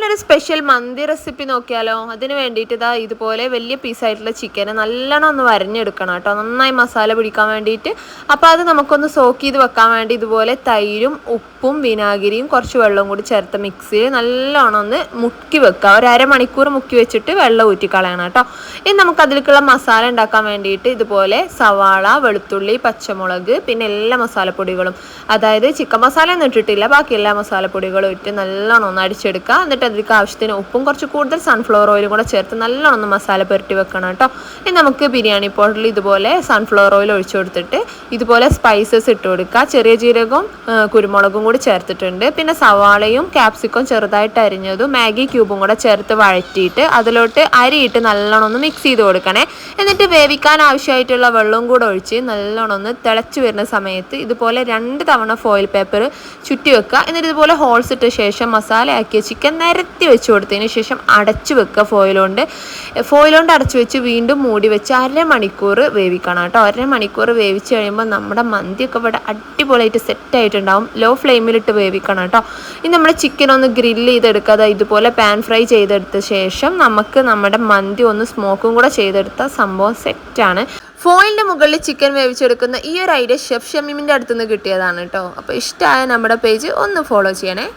പെരുന്നാളിന്റെ ഒരു സ്പെഷ്യൽ മന്തി റെസിപ്പി നോക്കിയാലോ? അതിന് വേണ്ടിയിട്ട് ഇതാ ഇതുപോലെ വലിയ പീസായിട്ടുള്ള ചിക്കനെ നല്ലോണം ഒന്ന് വരഞ്ഞെടുക്കണം കേട്ടോ. നന്നായി മസാല പിടിക്കാൻ വേണ്ടിയിട്ട്. അപ്പോൾ അത് നമുക്കൊന്ന് സോക്ക് ചെയ്ത് വെക്കാൻ വേണ്ടി ഇതുപോലെ തൈരും ഉപ്പും വിനാഗിരിയും കുറച്ച് വെള്ളവും കൂടി ചേർത്ത് മിക്സിയിൽ നല്ലോണം ഒന്ന് മുക്കി വെക്കുക. ഒരു അരമണിക്കൂർ മുക്കി വെച്ചിട്ട് വെള്ളം ഊറ്റിക്കളയണം കേട്ടോ. ഇനി നമുക്ക് അതിലേക്കുള്ള മസാല ഉണ്ടാക്കാൻ വേണ്ടിയിട്ട് ഇതുപോലെ സവാള വെളുത്തുള്ളി പച്ചമുളക് പിന്നെ എല്ലാ മസാലപ്പൊടികളും. അതായത് ചിക്കൻ മസാല ഒന്നും ഇട്ടിട്ടില്ല. ബാക്കി എല്ലാ മസാലപ്പൊടികളും ഇട്ട് നല്ലോണം ഒന്ന് അടിച്ചെടുക്കുക. എന്നിട്ട് അതിലേക്ക് ആവശ്യത്തിന് ഉപ്പും കുറച്ച് കൂടുതൽ സൺഫ്ലവർ ഓയിലും കൂടെ ചേർത്ത് നല്ലോണം ഒന്ന് മസാല പുരട്ടി വെക്കണം കേട്ടോ. ഇനി നമുക്ക് ബിരിയാണി പോട്ടിൽ ഇതുപോലെ സൺഫ്ലവർ ഓയിൽ ഒഴിച്ചു കൊടുത്തിട്ട് ഇതുപോലെ സ്പൈസസ് ഇട്ട് കൊടുക്കുക. ചെറിയ ജീരകവും കുരുമുളകും കൂടി ചേർത്തിട്ടുണ്ട്. പിന്നെ സവാളയും ക്യാപ്സിക്കും ചെറുതായിട്ട് അരിഞ്ഞതും മാഗി ക്യൂബും കൂടെ ചേർത്ത് വഴറ്റിയിട്ട് അതിലോട്ട് അരിയിട്ട് നല്ലോണം ഒന്ന് മിക്സ് ചെയ്ത് കൊടുക്കണേ. എന്നിട്ട് വേവിക്കാൻ ആവശ്യമായിട്ടുള്ള വെള്ളവും കൂടെ ഒഴിച്ച് നല്ലോണം ഒന്ന് തിളച്ച് വരുന്ന സമയത്ത് ഇതുപോലെ രണ്ട് തവണ ഫോയിൽ പേപ്പർ ചുറ്റി വെക്കുക. എന്നിട്ട് ഇതുപോലെ ഹോൾസ് ഇട്ട ശേഷം മസാല മസാലയാക്കിയ ചിക്കൻ നിരത്തി വെച്ച് കൊടുത്തതിന് ശേഷം അടച്ചു വെക്കുക ഫോയിൽ കൊണ്ട്. ഫോയിൽ കൊണ്ട് അടച്ചു വെച്ച് വീണ്ടും മൂടി വെച്ച് അരമണിക്കൂർ വേവിക്കണം കേട്ടോ. അര മണിക്കൂർ വേവിച്ച് കഴിയുമ്പോൾ നമ്മുടെ മന്തിയൊക്കെ ഇവിടെ അടിപൊളിയായിട്ട് സെറ്റ് ആയിട്ടുണ്ടാവും. ലോ ഫ്ലെയിമിലിട്ട് വേവിക്കണം കേട്ടോ. ഇനി നമ്മൾ ചിക്കൻ ഒന്ന് ഗ്രില്ല് ചെയ്തെടുക്കാതെ ഇതുപോലെ പാൻ ഫ്രൈ ചെയ്തെടുത്ത ശേഷം നമുക്ക് നമ്മുടെ മന്തി ഒന്ന് സ്മോക്കും കൂടെ ചെയ്തെടുത്ത സംഭവം സെറ്റാണ് ഫോയിലിന്റെ മുകളിൽ ചിക്കൻ വേവിച്ചെടുക്കുന്ന ഈ ഒരു ഐഡിയ ഷെഫ് ഷമീമിന്റെ അടുത്തുനിന്ന് കിട്ടിയതാണ് കേട്ടോ. അപ്പോൾ ഇഷ്ടമായ നമ്മുടെ പേജ് ഒന്ന് ഫോളോ ചെയ്യണേ.